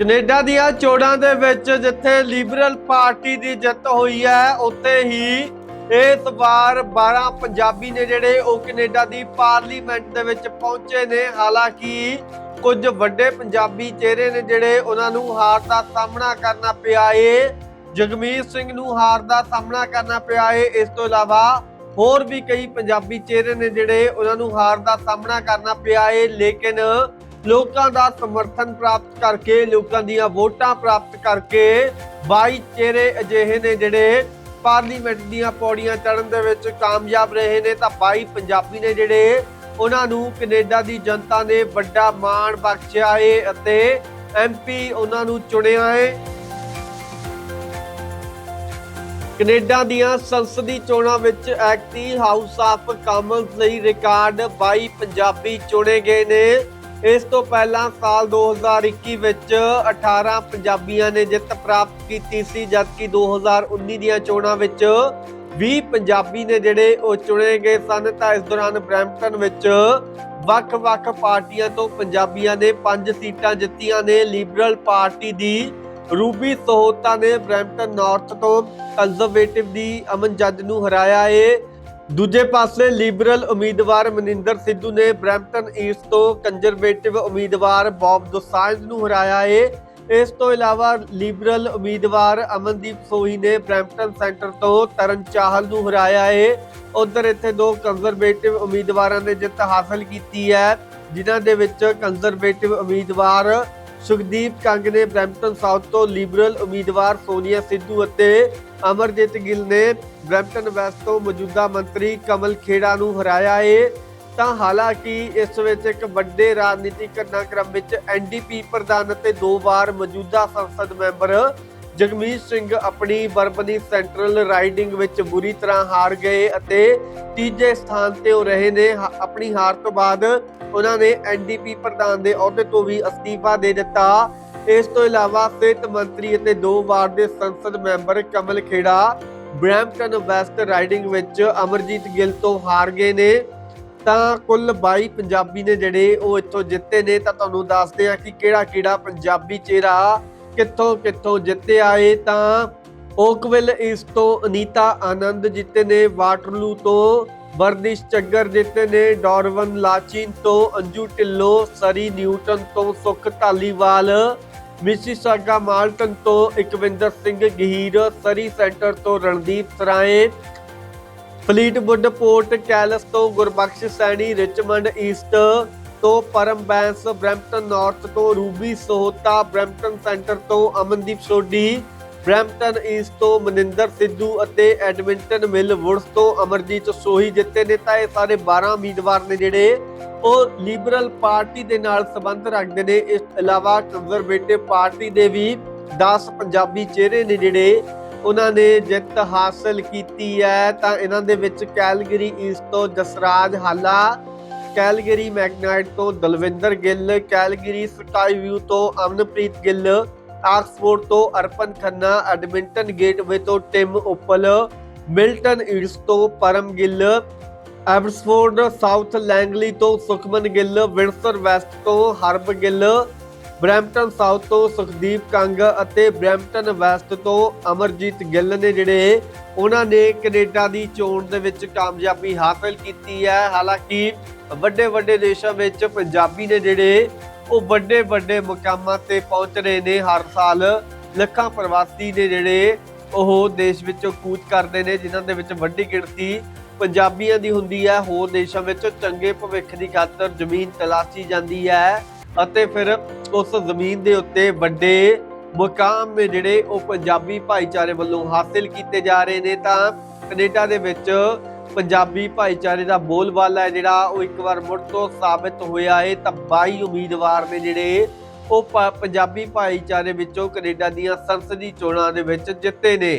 Canada ਦੀਆਂ ਚੋਣਾਂ ਦੇ ਵਿੱਚ ਜਿੱਥੇ ਲਿਬਰਲ ਪਾਰਟੀ ਦੀ ਜਿੱਤ ਹੋਈ ਹੈ, ਉੱਥੇ ਹੀ ਇਸ ਵਾਰ 12 ਪੰਜਾਬੀ ਨੇ ਜਿਹੜੇ ਉਹ ਕੈਨੇਡਾ ਦੀ ਪਾਰਲੀਮੈਂਟ ਦੇ ਵਿੱਚ ਪਹੁੰਚੇ ਨੇ। ਹਾਲਾਂਕਿ ਕੁਝ ਵੱਡੇ ਪੰਜਾਬੀ ਚਿਹਰੇ ਨੇ ਜਿਹੜੇ ਉਹਨਾਂ ਨੂੰ ਹਾਰ ਦਾ ਸਾਹਮਣਾ ਕਰਨਾ ਪਿਆ ਏ। ਜਗਮੀਤ ਸਿੰਘ ਨੂੰ ਹਾਰ ਦਾ ਸਾਹਮਣਾ ਕਰਨਾ ਪਿਆ ਏ। ਇਸ ਤੋਂ ਇਲਾਵਾ ਹੋਰ ਵੀ ਕਈ ਪੰਜਾਬੀ ਚਿਹਰੇ ਨੇ ਜਿਹੜੇ ਉਹਨਾਂ ਨੂੰ ਹਾਰ ਦਾ ਸਾਹਮਣਾ ਕਰਨਾ ਪਿਆ ਏ। ਲੇਕਿਨ ਲੋਕਾਂ ਦਾ ਸਮਰਥਨ ਪ੍ਰਾਪਤ ਕਰਕੇ, ਲੋਕਾਂ ਦੀਆਂ ਵੋਟਾਂ ਪ੍ਰਾਪਤ ਕਰਕੇ 22 ਚਿਹਰੇ ਅਜਿਹੇ ਨੇ ਜਿਹੜੇ ਪਾਰਲੀਮੈਂਟ ਦੀਆਂ ਪੌੜੀਆਂ ਚੜ੍ਹਨ ਦੇ ਵਿੱਚ ਕਾਮਯਾਬ ਰਹੇ ਨੇ। ਤਾਂ 22 ਪੰਜਾਬੀ ਨੇ ਜਿਹੜੇ ਉਹਨਾਂ ਨੂੰ ਕੈਨੇਡਾ ਦੀ ਜਨਤਾ ਨੇ ਵੱਡਾ ਮਾਣ ਬਖਸ਼ਿਆ ਏ ਅਤੇ ਐਮਪੀ ਉਹਨਾਂ ਨੂੰ ਚੁਣਿਆ ਏ। ਕੈਨੇਡਾ ਦੀਆਂ ਸੰਸਦੀ ਚੋਣਾਂ ਵਿੱਚ ਐਕਟੀ ਹਾਊਸ ਆਫ ਕਾਮਨਸ ਲਈ ਰਿਕਾਰਡ 22 ਪੰਜਾਬੀ ਚੁਣੇ ਗਏ ਨੇ। ਇਸ ਤੋਂ ਪਹਿਲਾਂ ਸਾਲ 2021 ਵਿੱਚ 18 ਪੰਜਾਬੀਆਂ ਨੇ ਜਿੱਤ ਪ੍ਰਾਪਤ ਕੀਤੀ ਸੀ, ਜਦਕਿ 2019 ਦੀਆਂ ਚੋਣਾਂ ਵਿੱਚ 20 ਪੰਜਾਬੀ ਨੇ ਜਿਹੜੇ ਉਹ ਚੁਣੇ ਗਏ ਸਨ, ਤਾਂ ਇਸ ਦੌਰਾਨ ਬਰੈਂਪਟਨ ਵਿੱਚ ਵੱਖ-ਵੱਖ ਪਾਰਟੀਆਂ ਤੋਂ ਪੰਜਾਬੀਆਂ ਨੇ 5 ਸੀਟਾਂ ਜਿੱਤੀਆਂ ਨੇ। ਲਿਬਰਲ ਪਾਰਟੀ ਦੀ ਰੂਬੀ ਸਹੋਤਾ ਨੇ ਬਰੈਂਪਟਨ ਨਾਰਥ ਤੋਂ ਕੰਜ਼ਰਵੇਟਿਵ ਦੀ ਅਮਨ ਜੱਜ ਨੂੰ ਹਰਾਇਆ ਏ। ਦੂਜੇ ਪਾਸੇ ਲਿਬਰਲ ਉਮੀਦਵਾਰ ਮਨਿੰਦਰ ਸਿੱਧੂ ਨੇ ਬਰੈਂਪਟਨ ਈਸਟ ਤੋਂ ਕੰਜ਼ਰਵੇਟਿਵ ਉਮੀਦਵਾਰ ਬੌਬ ਦੋਸਾਂਝ ਨੂੰ ਹਰਾਇਆ ਏ। ਇਸ ਤੋਂ ਇਲਾਵਾ ਲਿਬਰਲ ਉਮੀਦਵਾਰ ਅਮਨਦੀਪ ਸੋਹੀ ਨੇ ਬਰੈਂਪਟਨ ਸੈਂਟਰ ਤੋਂ ਤਰਨ ਚਾਹਲ ਨੂੰ ਹਰਾਇਆ ਏ। ਉਧਰ ਇੱਥੇ ਦੋ ਕੰਜ਼ਰਵੇਟਿਵ ਉਮੀਦਵਾਰਾਂ ਨੇ ਜਿੱਤ ਹਾਸਲ ਕੀਤੀ ਹੈ, ਜਿਨ੍ਹਾਂ ਦੇ ਵਿੱਚ ਕੰਜ਼ਰਵੇਟਿਵ ਉਮੀਦਵਾਰ ਸੁਖਦੀਪ ਕੰਗ ਨੇ ਬਰੈਂਪਟਨ ਸਾਊਥ ਤੋਂ ਲਿਬਰਲ ਉਮੀਦਵਾਰ ਸੋਨੀਆ ਸਿੱਧੂ ਅਤੇ ਅਮਰਜੀਤ ਗਿੱਲ ਨੇ ਬਰੈਂਪਟਨ ਵੈਸਟ ਤੋਂ ਮੌਜੂਦਾ ਮੰਤਰੀ ਕਮਲ ਖੇੜਾ ਨੂੰ ਹਰਾਇਆ ਏ। ਤਾਂ ਹਾਲਾਂਕਿ ਇਸ ਵਿੱਚ ਇੱਕ ਵੱਡੇ ਰਾਜਨੀਤਿਕ ਘਟਨਾਕ੍ਰਮ ਵਿੱਚ ਐਨਡੀਪੀ ਪ੍ਰਧਾਨ ਅਤੇ ਦੋ ਵਾਰ ਮੌਜੂਦਾ ਸੰਸਦ ਮੈਂਬਰ ਜਗਮੀਤ ਸਿੰਘ ਆਪਣੀ ਬਰਬਨੀ ਸੈਂਟਰਲ ਰਾਈਡਿੰਗ ਵਿੱਚ ਬੁਰੀ ਤਰ੍ਹਾਂ ਹਾਰ ਗਏ ਅਤੇ ਤੀਜੇ ਸਥਾਨ ਤੇ ਉਹ ਰਹੇ ਨੇ। ਹਾ- ਆਪਣੀ ਹਾਰ ਤੋਂ ਬਾਅਦ ਉਹਨਾਂ ਨੇ ਐਨਡੀਪੀ ਪ੍ਰਧਾਨ ਦੇ ਅਹੁਦੇ ਤੋਂ ਵੀ ਅਸਤੀਫਾ ਦੇ ਦਿੱਤਾ। ਇਸ ਤੋਂ ਇਲਾਵਾ ਸਿਹਤ ਮੰਤਰੀ ਅਤੇ ਦੋ ਵਾਰ ਦੇ ਸੰਸਦ member Kamal Khera, Brampton West riding ਵਿੱਚ ਅਮਰਜੀਤ ਗਿੱਲ ਤੋਂ ਹਾਰ ਗਏ ਨੇ। ਤਾਂ ਕੁੱਲ 22 ਪੰਜਾਬੀ ਨੇ ਜਿਹੜੇ ਉਹ ਇੱਥੋਂ ਜਿੱਤੇ ਨੇ। ਤਾਂ ਤੁਹਾਨੂੰ ਦੱਸਦੇ ਆ ਕਿ ਕਿਹੜਾ ਕਿਹੜਾ ਪੰਜਾਬੀ ਚਿਹਰਾ ਕਿੱਥੋਂ ਕਿੱਥੋਂ ਜਿੱਤੇ ਆਏ। ਤਾਂ ਓਕਵਿਲ ਇਸ ਤੋਂ ਅਨੀਤਾ ਆਨੰਦ ਜਿੱਤੇ ਨੇ। ਵਾਟਰਲੂ ਤੋਂ ਵਰਦਿਸ਼ ਚੱਗਰ ਜਿੱਤੇ ਨੇ। ਡੋਰਵਨ ਲਾਚਿਨ ਤੋਂ ਅੰਜੂ ਢਿੱਲੋਂ, ਸਰੀ ਨਿਊਟਨ ਤੋਂ ਸੁਖ ਢਾਲੀਵਾਲ ਮਿਸੀਸਾਗਾ ਮਾਲਟਨ ਤੋਂ ਇਕਵਿੰਦਰ ਸਿੰਘ ਗਹੀਰ, ਸਰੀ ਸੈਂਟਰ ਤੋਂ Randeep Sarai, Fleetwood Port Kells ਤੋਂ ਗੁਰਬਖਸ਼ ਸੈਣੀ, ਰਿਚਮੰਡ ਈਸਟ ਤੋਂ ਪਰਮ ਬੈਂਸ, ਬ੍ਰੈਂਪਟਨ ਨਾਰਥ ਤੋਂ ਰੂਬੀ ਸੋਹਤਾ, ਬ੍ਰੈਂਪਟਨ ਸੈਂਟਰ ਤੋਂ ਅਮਨਦੀਪ ਸੋਢੀ, ਬ੍ਰੈਂਪਟਨ ਈਸਟ ਤੋਂ ਮਨਿੰਦਰ ਸਿੱਧੂ ਅਤੇ ਐਡਮਿੰਟਨ ਮਿਲ ਵੁਡਸ ਤੋਂ ਅਮਰਜੀਤ ਸੋਹੀ ਜਿੱਤੇ ਨੇ ਤਾਂ ਇਹ ਸਾਰੇ 12 ਉਮੀਦਵਾਰ ਨੇ ਜਿਹੜੇ ਉਹ ਲਿਬਰਲ ਪਾਰਟੀ ਦੇ ਨਾਲ ਸੰਬੰਧ ਰੱਖਦੇ ਨੇ। ਇਸ ਤੋਂ ਇਲਾਵਾ ਕੰਜ਼ਰਵੇਟਿਵ ਪਾਰਟੀ ਦੇ ਵੀ 10 ਪੰਜਾਬੀ ਚਿਹਰੇ ਨੇ ਜਿਹੜੇ, ਉਹਨਾਂ ਨੇ ਜਿੱਤ ਹਾਸਲ ਕੀਤੀ ਹੈ। ਤਾਂ ਇਹਨਾਂ ਦੇ ਵਿੱਚ ਕੈਲਗਰੀ ਈਸਟ ਤੋਂ ਜਸਰਾਜ ਹਾਲਾ, ਕੈਲਗਰੀ ਮੈਗਨਾਈਟ ਤੋਂ Dalwinder Gill, Calgary sky view ਤੋਂ ਅਮਨਪ੍ਰੀਤ ਗਿੱਲ, ਆਕਸਫੋਰਡ ਤੋਂ ਅਰਪਨ ਖੰਨਾ, ਐਡਮਿੰਟਨ ਗੇਟਵੇ ਤੋਂ ਟਿਮ ਉਪਲ, ਮਿਲਟਨ ਈਡਸ ਤੋਂ Param Gill Abbotsford South Langley ਤੋਂ ਸੁਖਮਨ ਗਿੱਲ ਵਿੰਸਰ ਵੈਸਟ ਤੋਂ ਹਰਬ ਗਿੱਲ, ਬ੍ਰੈਂਪਟਨ ਸਾਊਥ ਤੋਂ ਸੁਖਦੀਪ ਕੰਗ ਅਤੇ ਬ੍ਰੈਂਪਟਨ ਵੈਸਟ ਤੋਂ ਅਮਰਜੀਤ ਗਿੱਲ ਨੇ ਜਿਹੜੇ, ਉਹਨਾਂ ਨੇ ਕੈਨੇਡਾ ਦੀ ਚੋਣ ਦੇ ਵਿੱਚ ਕਾਮਯਾਬੀ ਹਾਸਲ ਕੀਤੀ ਹੈ। ਹਾਲਾਂਕਿ ਵੱਡੇ ਵੱਡੇ ਦੇਸ਼ਾਂ ਵਿੱਚ ਪੰਜਾਬੀ ਨੇ ਜਿਹੜੇ, ਉਹ ਵੱਡੇ ਵੱਡੇ ਮੁਕਾਮਾਂ ਤੇ ਪਹੁੰਚ ਰਹੇ ਨੇ। ਹਰ ਸਾਲ ਲੱਖਾਂ ਪ੍ਰਵਾਸੀ ਨੇ ਜਿਹੜੇ, ਉਹ ਦੇਸ਼ ਵਿੱਚੋਂ ਕੂਚ ਕਰਦੇ ਨੇ, ਜਿਨ੍ਹਾਂ ਦੇ ਵਿੱਚ ਵੱਡੀ ਗਿਣਤੀ ਪੰਜਾਬੀਆਂ ਦੀ ਹੁੰਦੀ ਹੈ, ਹੋਰ ਦੇਸ਼ਾਂ ਵਿੱਚ ਚੰਗੇ ਭਵਿੱਖ ਦੀ ਖਾਤਰ ਜ਼ਮੀਨ ਤਲਾਸ਼ੀ ਜਾਂਦੀ ਹੈ ਅਤੇ ਫਿਰ ਉਸ ਜ਼ਮੀਨ ਦੇ ਉੱਤੇ ਵੱਡੇ ਮੁਕਾਮ ਨੇ ਜਿਹੜੇ ਉਹ ਪੰਜਾਬੀ ਭਾਈਚਾਰੇ ਵੱਲੋਂ ਹਾਸਿਲ ਕੀਤੇ ਜਾ ਰਹੇ ਨੇ, ਤਾਂ ਕੈਨੇਡਾ ਦੇ ਵਿੱਚ ਪੰਜਾਬੀ ਭਾਈਚਾਰੇ ਦਾ ਬੋਲਬਾਲਾ ਹੈ, ਜਿਹੜਾ ਉਹ ਇੱਕ ਵਾਰ ਮੁੜ ਤੋਂ ਸਾਬਿਤ ਹੋਇਆ ਹੈ, ਤਾਂ 22 ਉਮੀਦਵਾਰ ਨੇ ਜਿਹੜੇ ਉਹ ਪੰਜਾਬੀ ਭਾਈਚਾਰੇ ਵਿੱਚੋਂ ਕੈਨੇਡਾ ਦੀਆਂ ਸੰਸਦੀ ਚੋਣਾਂ ਦੇ ਵਿੱਚ ਜਿੱਤੇ ਨੇ।